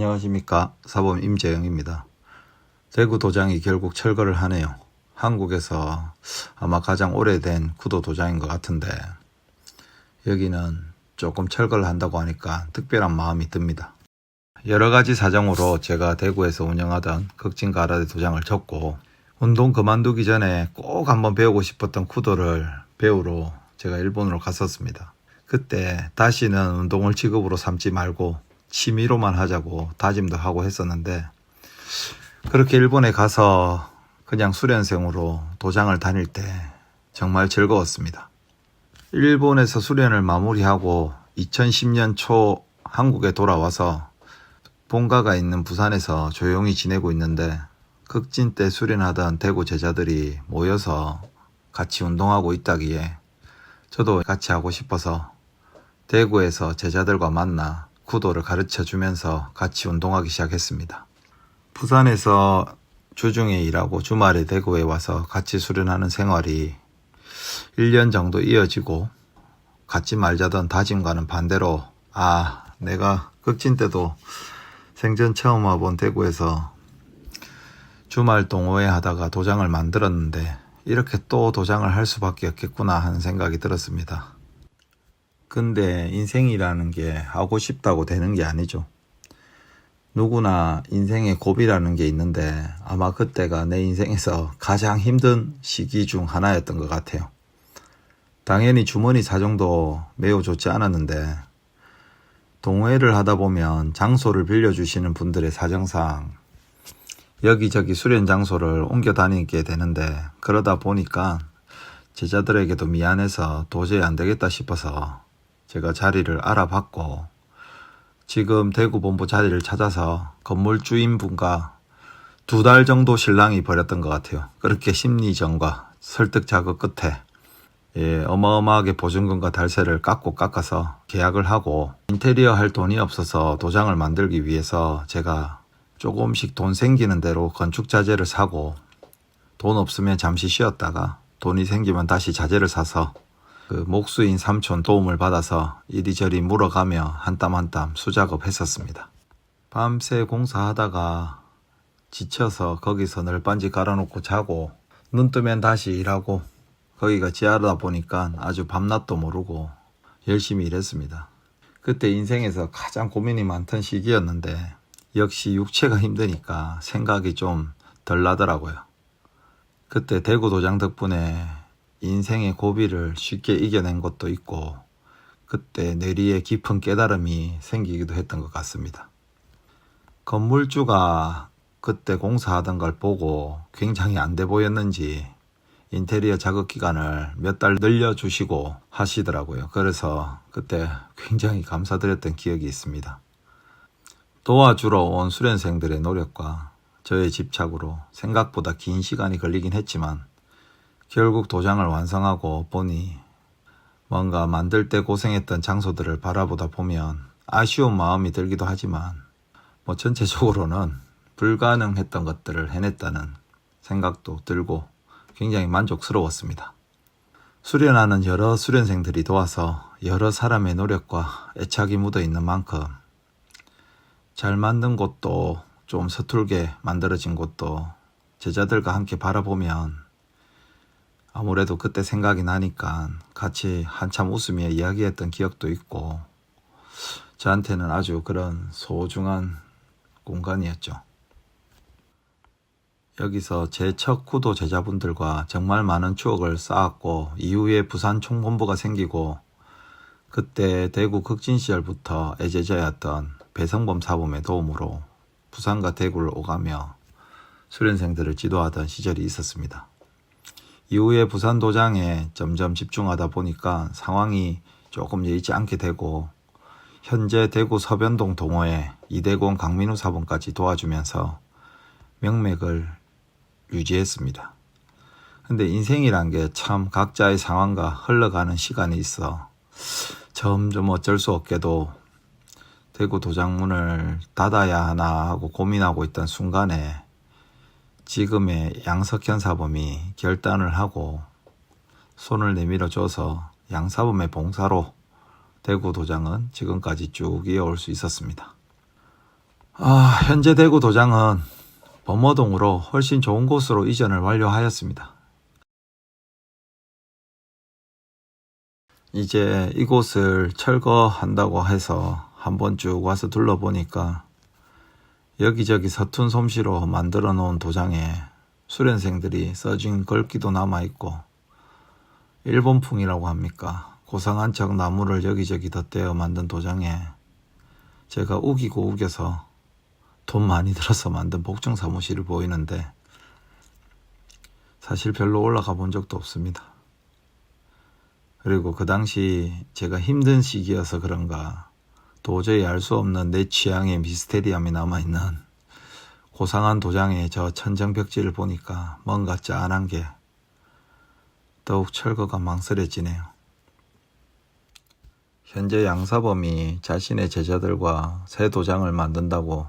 안녕하십니까 사범 임재영입니다. 대구 도장이 결국 철거를 하네요. 한국에서 아마 가장 오래된 구도 도장인 것 같은데 여기는 조금 철거를 한다고 하니까 특별한 마음이 듭니다. 여러 가지 사정으로 제가 대구에서 운영하던 극진 가라데 도장을 접고 운동 그만두기 전에 꼭 한번 배우고 싶었던 쿠도를 배우러 제가 일본으로 갔었습니다. 그때 다시는 운동을 직업으로 삼지 말고 취미로만 하자고 다짐도 하고 했었는데 그렇게 일본에 가서 그냥 수련생으로 도장을 다닐 때 정말 즐거웠습니다. 일본에서 수련을 마무리하고 2010년 초 한국에 돌아와서 본가가 있는 부산에서 조용히 지내고 있는데 극진 때 수련하던 대구 제자들이 모여서 같이 운동하고 있다기에 저도 같이 하고 싶어서 대구에서 제자들과 만나 구도를 가르쳐 주면서 같이 운동하기 시작했습니다. 부산에서 주중에 일하고 주말에 대구에 와서 같이 수련하는 생활이 1년 정도 이어지고 갖지 말자던 다짐과는 반대로 아 내가 극진 때도 생전 처음 와본 대구에서 주말 동호회 하다가 도장을 만들었는데 이렇게 또 도장을 할 수밖에 없겠구나 하는 생각이 들었습니다. 근데 인생이라는 게 하고 싶다고 되는 게 아니죠. 누구나 인생에 고비라는 게 있는데 아마 그때가 내 인생에서 가장 힘든 시기 중 하나였던 것 같아요. 당연히 주머니 사정도 매우 좋지 않았는데 동호회를 하다 보면 장소를 빌려주시는 분들의 사정상 여기저기 수련 장소를 옮겨 다니게 되는데 그러다 보니까 제자들에게도 미안해서 도저히 안 되겠다 싶어서 제가 자리를 알아봤고 지금 대구 본부 자리를 찾아서 건물 주인분과 두 달 정도 신랑이 벌였던 것 같아요. 그렇게 심리전과 설득 작업 끝에 예, 어마어마하게 보증금과 달세를 깎고 깎아서 계약을 하고 인테리어 할 돈이 없어서 도장을 만들기 위해서 제가 조금씩 돈 생기는 대로 건축 자재를 사고 돈 없으면 잠시 쉬었다가 돈이 생기면 다시 자재를 사서 그 목수인 삼촌 도움을 받아서 이리저리 물어가며 한 땀 한 땀 수작업 했었습니다. 밤새 공사하다가 지쳐서 거기서 널빤지 깔아놓고 자고 눈 뜨면 다시 일하고 거기가 지하다 보니까 아주 밤낮도 모르고 열심히 일했습니다. 그때 인생에서 가장 고민이 많던 시기였는데 역시 육체가 힘드니까 생각이 좀 덜 나더라고요. 그때 대구 도장 덕분에 인생의 고비를 쉽게 이겨낸 것도 있고 그때 내리에 깊은 깨달음이 생기기도 했던 것 같습니다. 건물주가 그때 공사하던 걸 보고 굉장히 안 돼 보였는지 인테리어 작업 기간을 몇 달 늘려주시고 하시더라고요. 그래서 그때 굉장히 감사드렸던 기억이 있습니다. 도와주러 온 수련생들의 노력과 저의 집착으로 생각보다 긴 시간이 걸리긴 했지만 결국 도장을 완성하고 보니 뭔가 만들 때 고생했던 장소들을 바라보다 보면 아쉬운 마음이 들기도 하지만 뭐 전체적으로는 불가능했던 것들을 해냈다는 생각도 들고 굉장히 만족스러웠습니다. 수련하는 여러 수련생들이 도와서 여러 사람의 노력과 애착이 묻어 있는 만큼 잘 만든 곳도 좀 서툴게 만들어진 곳도 제자들과 함께 바라보면 아무래도 그때 생각이 나니까 같이 한참 웃으며 이야기했던 기억도 있고 저한테는 아주 그런 소중한 공간이었죠. 여기서 제 첫 구도 제자분들과 정말 많은 추억을 쌓았고 이후에 부산 총본부가 생기고 그때 대구 극진 시절부터 애제자였던 배성범 사범의 도움으로 부산과 대구를 오가며 수련생들을 지도하던 시절이 있었습니다. 이후에 부산 도장에 점점 집중하다 보니까 상황이 조금 여의치 않게 되고 현재 대구 서변동 동호회 이대곤 강민우 사범까지 도와주면서 명맥을 유지했습니다. 근데 인생이란 게 참 각자의 상황과 흘러가는 시간이 있어 점점 어쩔 수 없게도 대구 도장문을 닫아야 하나 하고 고민하고 있던 순간에 지금의 양석현 사범이 결단을 하고 손을 내밀어 줘서 양사범의 봉사로 대구 도장은 지금까지 쭉 이어올 수 있었습니다. 아, 현재 대구 도장은 범어동으로 훨씬 좋은 곳으로 이전을 완료하였습니다. 이제 이곳을 철거한다고 해서 한번 쭉 와서 둘러보니까 여기저기 서툰 솜씨로 만들어 놓은 도장에 수련생들이 써진 글귀도 남아있고 일본풍이라고 합니까? 고상한 척 나무를 여기저기 덧대어 만든 도장에 제가 우기고 우겨서 돈 많이 들어서 만든 복층 사무실을 보이는데 사실 별로 올라가 본 적도 없습니다. 그리고 그 당시 제가 힘든 시기여서 그런가 도저히 알 수 없는 내 취향의 미스테리함이 남아있는 고상한 도장의 저 천정벽지를 보니까 뭔가 짠한 게 더욱 철거가 망설여지네요. 현재 양사범이 자신의 제자들과 새 도장을 만든다고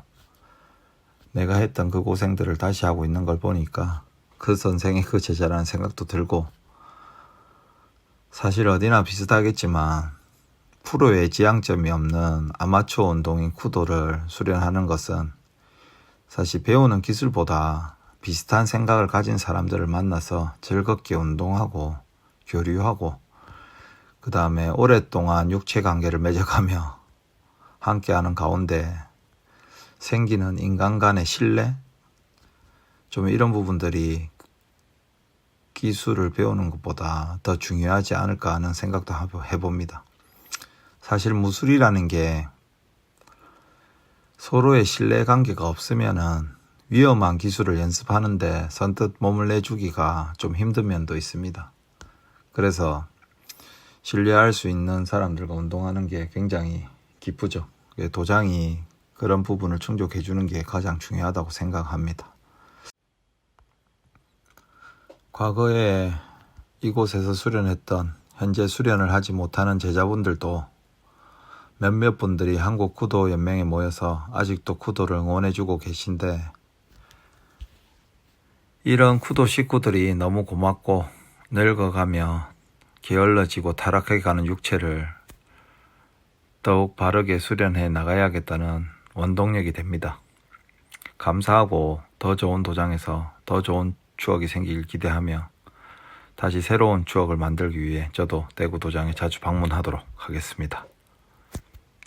내가 했던 그 고생들을 다시 하고 있는 걸 보니까 그 선생이 그 제자라는 생각도 들고 사실 어디나 비슷하겠지만 프로의 지향점이 없는 아마추어 운동인 쿠도를 수련하는 것은 사실 배우는 기술보다 비슷한 생각을 가진 사람들을 만나서 즐겁게 운동하고 교류하고 그 다음에 오랫동안 육체 관계를 맺어가며 함께하는 가운데 생기는 인간 간의 신뢰 좀 이런 부분들이 기술을 배우는 것보다 더 중요하지 않을까 하는 생각도 해봅니다. 사실 무술이라는 게 서로의 신뢰 관계가 없으면은 위험한 기술을 연습하는데 선뜻 몸을 내주기가 좀 힘든 면도 있습니다. 그래서 신뢰할 수 있는 사람들과 운동하는 게 굉장히 기쁘죠. 도장이 그런 부분을 충족해 주는 게 가장 중요하다고 생각합니다. 과거에 이곳에서 수련했던 현재 수련을 하지 못하는 제자분들도 몇몇 분들이 한국 쿠도 연맹에 모여서 아직도 쿠도를 응원해주고 계신데 이런 쿠도 식구들이 너무 고맙고 늙어가며 게을러지고 타락해 가는 육체를 더욱 바르게 수련해 나가야겠다는 원동력이 됩니다. 감사하고 더 좋은 도장에서 더 좋은 추억이 생길 기대하며 다시 새로운 추억을 만들기 위해 저도 대구 도장에 자주 방문하도록 하겠습니다.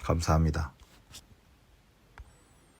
감사합니다.